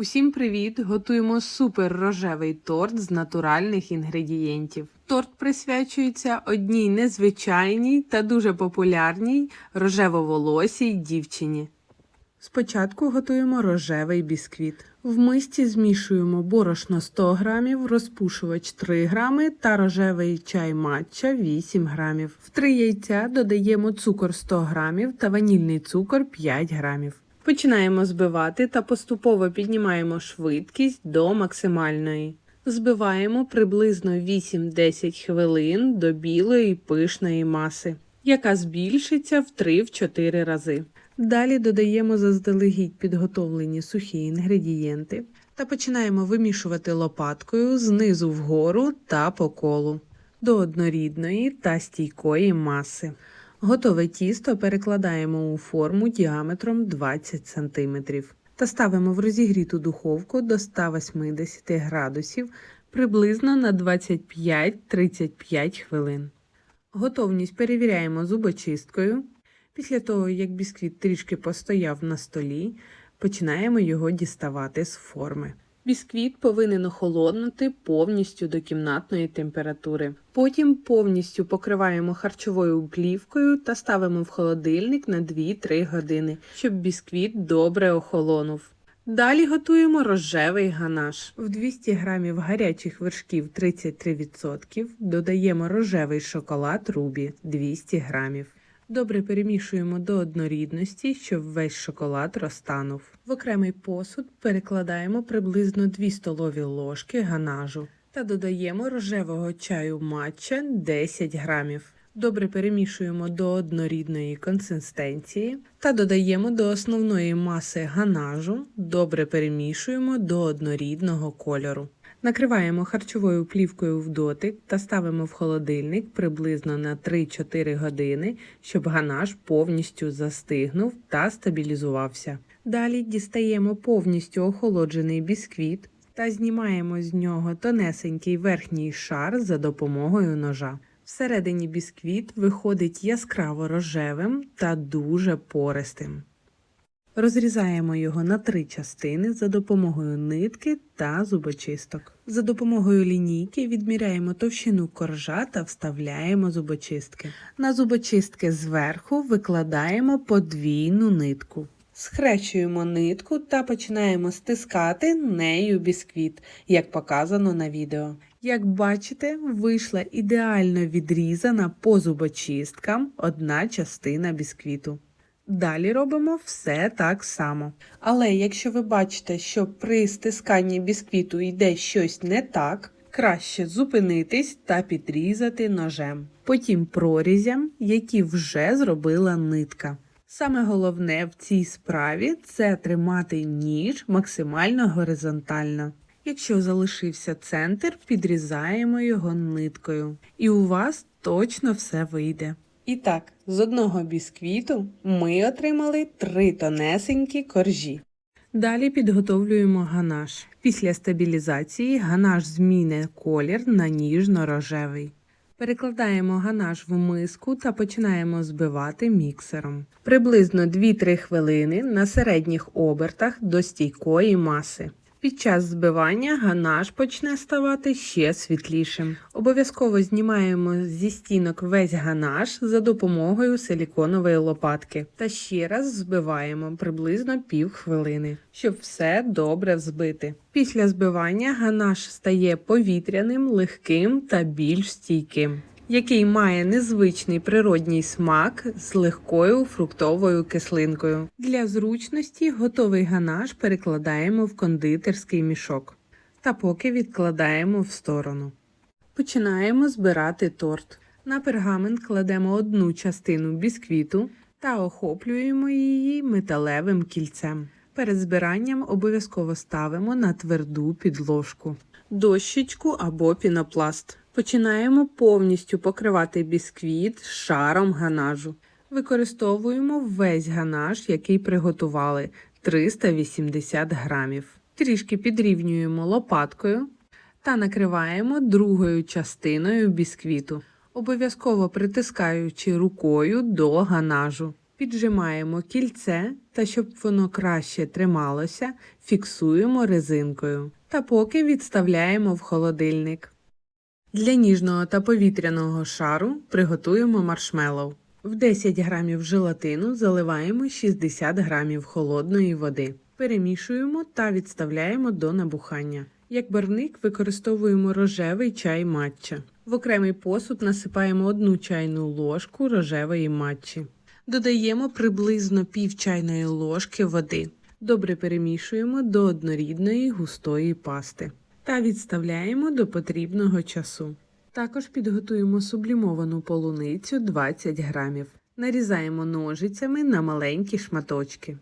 Усім привіт! Готуємо супер рожевий торт з натуральних інгредієнтів. Торт присвячується одній незвичайній та дуже популярній рожево-волосій дівчині. Спочатку готуємо рожевий бісквіт. В мисці змішуємо борошно 100 грамів, розпушувач 3 грами та рожевий чай матча 8 грамів. В 3 яйця додаємо цукор 100 грамів та ванільний цукор 5 грамів. Починаємо збивати та поступово піднімаємо швидкість до максимальної. Збиваємо приблизно 8-10 хвилин до білої пишної маси, яка збільшиться в 3-4 рази. Далі додаємо заздалегідь підготовлені сухі інгредієнти та починаємо вимішувати лопаткою знизу вгору та по колу до однорідної та стійкої маси. Готове тісто перекладаємо у форму діаметром 20 см та ставимо в розігріту духовку до 180 градусів приблизно на 25-35 хвилин. Готовність перевіряємо зубочисткою. Після того, як бісквіт трішки постояв на столі, починаємо його діставати з форми. Бісквіт повинен охолонути повністю до кімнатної температури. Потім повністю покриваємо харчовою плівкою та ставимо в холодильник на 2-3 години, щоб бісквіт добре охолонув. Далі готуємо рожевий ганаш. В 200 г гарячих вершків 33% додаємо рожевий шоколад рубі 200 г. Добре перемішуємо до однорідності, щоб весь шоколад розтанув. В окремий посуд перекладаємо приблизно 2 столові ложки ганажу та додаємо рожевого чаю матча 10 грамів. Добре перемішуємо до однорідної консистенції та додаємо до основної маси ганажу, добре перемішуємо до однорідного кольору. Накриваємо харчовою плівкою в дотик та ставимо в холодильник приблизно на 3-4 години, щоб ганаш повністю застигнув та стабілізувався. Далі дістаємо повністю охолоджений бісквіт та знімаємо з нього тонесенький верхній шар за допомогою ножа. Всередині бісквіт виходить яскраво рожевим та дуже пористим. Розрізаємо його на три частини за допомогою нитки та зубочисток. За допомогою лінійки відміряємо товщину коржа та вставляємо зубочистки. На зубочистки зверху викладаємо подвійну нитку. Схрещуємо нитку та починаємо стискати нею бісквіт, як показано на відео. Як бачите, вийшла ідеально відрізана по зубочисткам одна частина бісквіту. Далі робимо все так само. Але якщо ви бачите, що при стисканні бісквіту йде щось не так, краще зупинитись та підрізати ножем. Потім прорізям, які вже зробила нитка. Саме головне в цій справі це тримати ніж максимально горизонтально. Якщо залишився центр, підрізаємо його ниткою. І у вас точно все вийде. І так, з одного бісквіту ми отримали три тонесенькі коржі. Далі підготовлюємо ганаш. Після стабілізації ганаш зміне колір на ніжно-рожевий. Перекладаємо ганаш в миску та починаємо збивати міксером. Приблизно 2-3 хвилини на середніх обертах до стійкої маси. Під час збивання ганаш почне ставати ще світлішим. Обов'язково знімаємо зі стінок весь ганаш за допомогою силіконової лопатки та ще раз збиваємо приблизно пів хвилини, щоб все добре взбити. Після збивання ганаш стає повітряним, легким та більш стійким. Який має незвичний природній смак з легкою фруктовою кислинкою. Для зручності готовий ганаш перекладаємо в кондитерський мішок та поки відкладаємо в сторону. Починаємо збирати торт. На пергамент кладемо одну частину бісквіту та охоплюємо її металевим кільцем. Перед збиранням обов'язково ставимо на тверду підложку, дощечку або пінопласт. Починаємо повністю покривати бісквіт шаром ганажу. Використовуємо весь ганаш, який приготували 380 грамів. Трішки підрівнюємо лопаткою та накриваємо другою частиною бісквіту, обов'язково притискаючи рукою до ганажу. Піджимаємо кільце та щоб воно краще трималося, фіксуємо резинкою та поки відставляємо в холодильник. Для ніжного та повітряного шару приготуємо маршмеллоу. В 10 грамів желатину заливаємо 60 грамів холодної води. Перемішуємо та відставляємо до набухання. Як барвник використовуємо рожевий чай матча. В окремий посуд насипаємо одну чайну ложку рожевої матчі. Додаємо приблизно пів чайної ложки води. Добре перемішуємо до однорідної густої пасти та відставляємо до потрібного часу. Також підготуємо сублімовану полуницю 20 грамів. Нарізаємо ножицями на маленькі шматочки.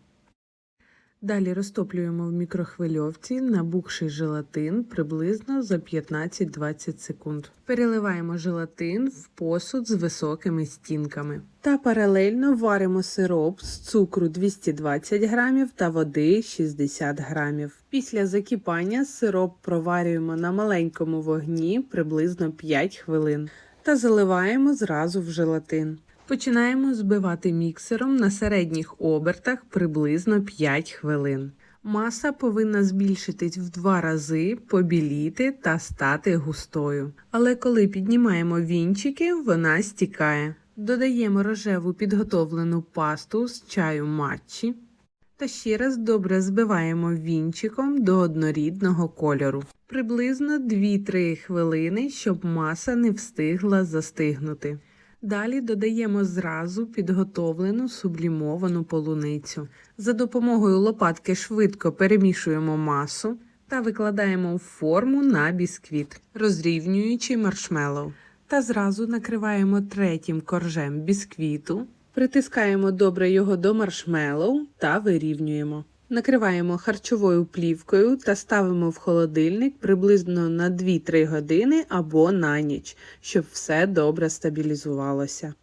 Далі розтоплюємо в мікрохвильовці набухший желатин приблизно за 15-20 секунд. Переливаємо желатин в посуд з високими стінками. Та паралельно варимо сироп з цукру 220 грамів та води 60 грамів. Після закипання сироп проварюємо на маленькому вогні приблизно 5 хвилин та заливаємо зразу в желатин. Починаємо збивати міксером на середніх обертах приблизно 5 хвилин. Маса повинна збільшитись в два рази, побіліти та стати густою. Але коли піднімаємо вінчики, вона стікає. Додаємо рожеву підготовлену пасту з чаю матчі та ще раз добре збиваємо вінчиком до однорідного кольору. Приблизно 2-3 хвилини, щоб маса не встигла застигнути. Далі додаємо зразу підготовлену сублімовану полуницю. За допомогою лопатки швидко перемішуємо масу та викладаємо в форму на бісквіт, розрівнюючи маршмеллоу. Та зразу накриваємо третім коржем бісквіту, притискаємо добре його до маршмеллоу та вирівнюємо. Накриваємо харчовою плівкою та ставимо в холодильник приблизно на 2-3 години або на ніч, щоб все добре стабілізувалося.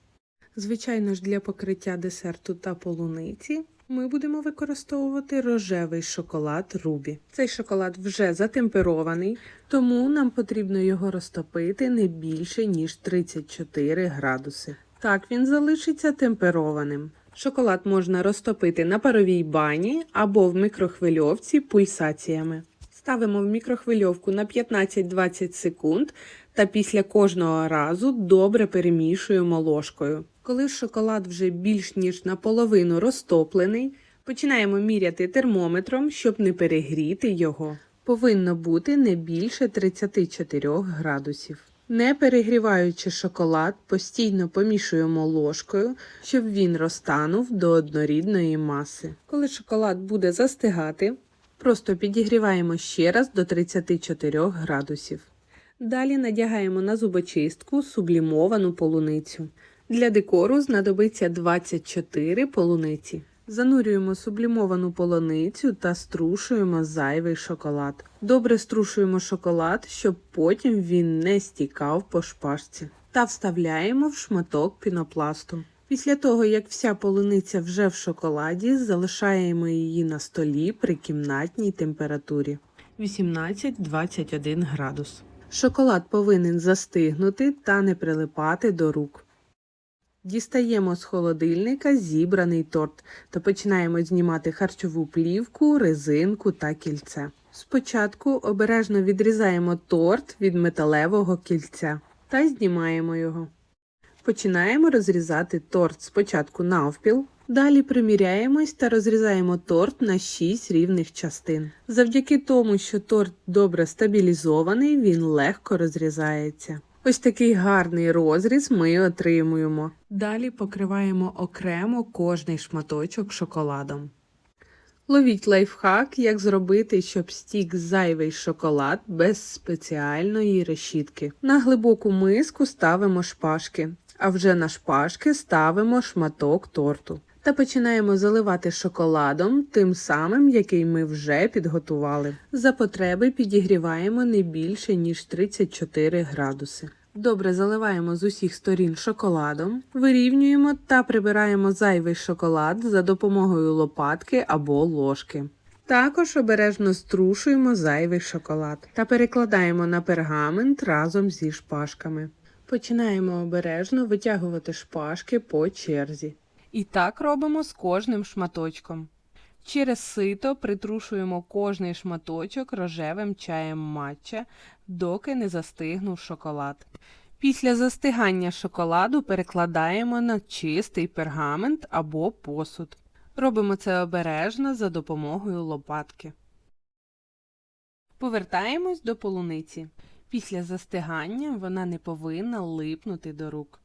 Звичайно ж, для покриття десерту та полуниці ми будемо використовувати рожевий шоколад Рубі. Цей шоколад вже затемперований, тому нам потрібно його розтопити не більше ніж 34 градуси. Так він залишиться темперованим. Шоколад можна розтопити на паровій бані або в мікрохвильовці пульсаціями. Ставимо в мікрохвильовку на 15-20 секунд та після кожного разу добре перемішуємо ложкою. Коли шоколад вже більш ніж наполовину розтоплений, починаємо міряти термометром, щоб не перегріти його. Повинно бути не більше 34 градусів. Не перегріваючи шоколад, постійно помішуємо ложкою, щоб він розтанув до однорідної маси. Коли шоколад буде застигати, просто підігріваємо ще раз до 34 градусів. Далі надягаємо на зубочистку сублімовану полуницю. Для декору знадобиться 24 полуниці. Занурюємо сублімовану полуницю та струшуємо зайвий шоколад. Добре струшуємо шоколад, щоб потім він не стікав по шпажці. Та вставляємо в шматок пінопласту. Після того, як вся полуниця вже в шоколаді, залишаємо її на столі при кімнатній температурі 18-21 градус. Шоколад повинен застигнути та не прилипати до рук. Дістаємо з холодильника зібраний торт та починаємо знімати харчову плівку, резинку та кільце. Спочатку обережно відрізаємо торт від металевого кільця та знімаємо його. Починаємо розрізати торт спочатку навпіл, далі приміряємось та розрізаємо торт на 6 рівних частин. Завдяки тому, що торт добре стабілізований, він легко розрізається. Ось такий гарний розріз ми отримуємо. Далі покриваємо окремо кожний шматочок шоколадом. Ловіть лайфхак, як зробити, щоб стік зайвий шоколад без спеціальної решітки. На глибоку миску ставимо шпажки, а вже на шпажки ставимо шматок торту. Та починаємо заливати шоколадом, тим самим, який ми вже підготували. За потреби підігріваємо не більше, ніж 34 градуси. Добре заливаємо з усіх сторін шоколадом, вирівнюємо та прибираємо зайвий шоколад за допомогою лопатки або ложки. Також обережно струшуємо зайвий шоколад та перекладаємо на пергамент разом зі шпажками. Починаємо обережно витягувати шпажки по черзі. І так робимо з кожним шматочком. Через сито притрушуємо кожний шматочок рожевим чаєм матча, доки не застигнув шоколад. Після застигання шоколаду перекладаємо на чистий пергамент або посуд. Робимо це обережно за допомогою лопатки. Повертаємось до полуниці. Після застигання вона не повинна липнути до рук.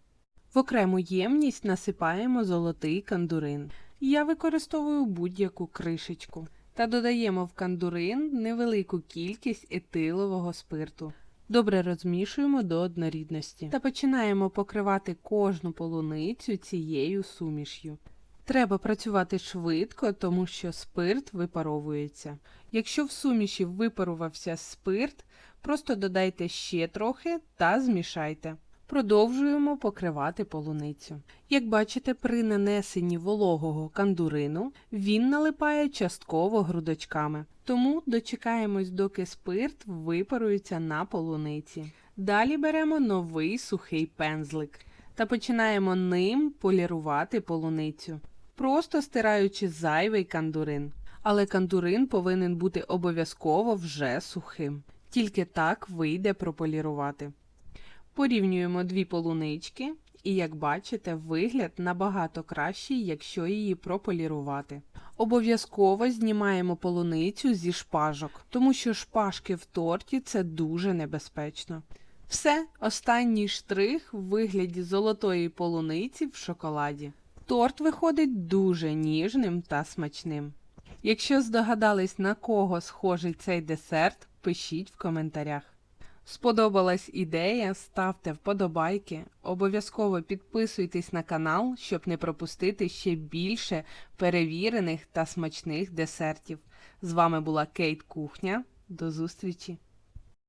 В окрему ємність насипаємо золотий кандурин. Я використовую будь-яку кришечку та додаємо в кандурин невелику кількість етилового спирту. Добре розмішуємо до однорідності та починаємо покривати кожну полуницю цією суміш'ю. Треба працювати швидко, тому що спирт випаровується. Якщо в суміші випарувався спирт, просто додайте ще трохи та змішайте. Продовжуємо покривати полуницю. Як бачите, при нанесенні вологого кандурину він налипає частково грудочками, тому дочекаємось, доки спирт випарується на полуниці. Далі беремо новий сухий пензлик та починаємо ним полірувати полуницю, просто стираючи зайвий кандурин. Але кандурин повинен бути обов'язково вже сухим. Тільки так вийде прополірувати. Порівнюємо дві полунички, і, як бачите, вигляд набагато кращий, якщо її прополірувати. Обов'язково знімаємо полуницю зі шпажок, тому що шпажки в торті це дуже небезпечно. Все, останній штрих в вигляді золотої полуниці в шоколаді. Торт виходить дуже ніжним та смачним. Якщо здогадались, на кого схожий цей десерт, пишіть в коментарях. Сподобалась ідея, ставте вподобайки, обов'язково підписуйтесь на канал, щоб не пропустити ще більше перевірених та смачних десертів. З вами була Кейт Кухня. До зустрічі!